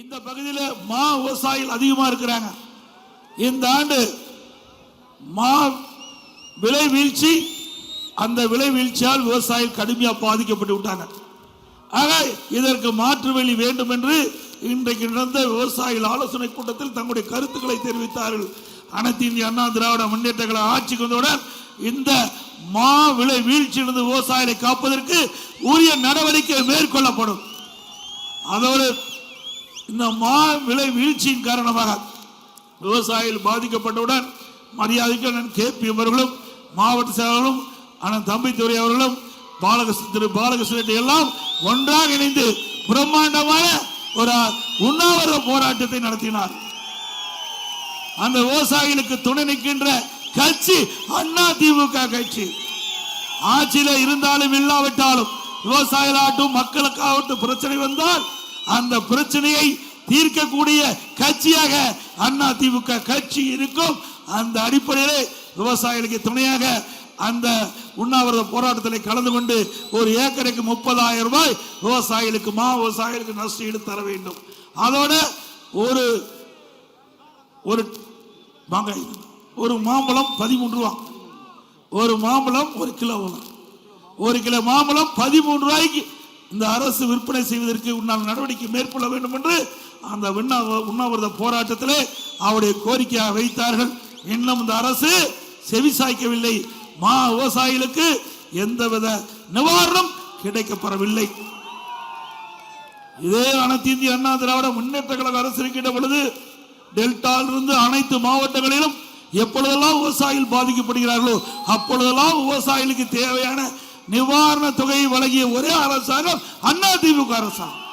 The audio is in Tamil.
இந்த பகுதியில் மா விவசாயிகள் அதிகமாக இருக்கிறாங்க. இந்த ஆண்டு மா விலை வீழ்ச்சி அந்த விலை வீழ்ச்சியால் விவசாயிகள் கடுமையாக பாதிக்கப்பட்டு விட்டாங்க. ஆக இதற்கு மாற்று வழி வேண்டும் என்று இன்றைக்கு நடந்த விவசாயிகள் ஆலோசனை கூட்டத்தில் தங்களுடைய கருத்துக்களை தெரிவித்தார்கள். அனைத்து இந்திய அண்ணா திராவிட முன்னேற்றங்களை ஆட்சிக்கு வந்தவுடன் இந்த மா விலை வீழ்ச்சியிலிருந்து விவசாயிகளை காப்பதற்கு உரிய நடவடிக்கை மேற்கொள்ளப்படும். அதோடு இந்த மா விலை வீழ்ச்சியின் காரணமாக விவசாயிகள் பாதிக்கப்பட்டவுடன் மரியாதைக்கு அண்ணன் கே பி அவர்களும் மாவட்ட செயலாளரும் அண்ணன் தம்பித்துறை அவர்களும் பாலகிருஷ்ண திரு பாலகிருஷ்ணன் எல்லாம் ஒன்றாக இணைந்து பிரம்மாண்டமான ஒரு உண்ணாவிரத போராட்டத்தை நடத்தினார். அந்த விவசாயிகளுக்கு துணை நிற்கின்ற கட்சி அண்ணா திமுக கட்சி. ஆட்சியில இருந்தாலும் இல்லாவிட்டாலும் விவசாயிகளாகட்டும் மக்களுக்காகட்டும் பிரச்சனை வந்தால் அந்த பிரச்சனையை தீர்க்கக்கூடிய கட்சியாக அண்ணா திமுக கட்சி இருக்கும். அந்த அடிப்படையிலே விவசாயிகளுக்கு துணையாக அந்த உண்ணாவிரத போராட்டத்தில் கலந்து கொண்டு ஒரு ஏக்கருக்கு முப்பதாயிரம் ரூபாய் விவசாயிகளுக்கு மா விவசாயிகளுக்கு நஷ்டஈடு தர வேண்டும். அதோட ஒரு ஒரு மாங்காய் ஒரு மாம்பழம் பதிமூன்று ரூபா. ஒரு மாம்பழம் ஒரு கிலோ ஒரு கிலோ மாம்பழம் பதிமூன்று ரூபாய்க்கு இந்த அரசு விற்பனை செய்வதற்கு உன்னால் நடவடிக்கை மேற்கொள்ள வேண்டும் என்று அந்த உண்ணாவிரத போராட்டத்திலே அவருடைய கோரிக்கையாக வைத்தார்கள். இன்னும் இந்த அரசு செவிசாய்க்கவில்லை. மா விவசாயிகளுக்கு எந்தவித நிவாரணம் கிடைக்கப்பெறவில்லை. இதே அனைத்து இந்திய அண்ணா திராவிட முன்னேற்ற கழக அரசு இருக்கின்ற பொழுது டெல்டாவிலிருந்து அனைத்து மாவட்டங்களிலும் எப்பொழுதெல்லாம் விவசாயிகள் பாதிக்கப்படுகிறார்களோ அப்பொழுதெல்லாம் விவசாயிகளுக்கு தேவையான நிவாரண தொகையை வழங்கிய ஒரே அரசாங்கம் அண்ணா திமுக அரசாங்கம்.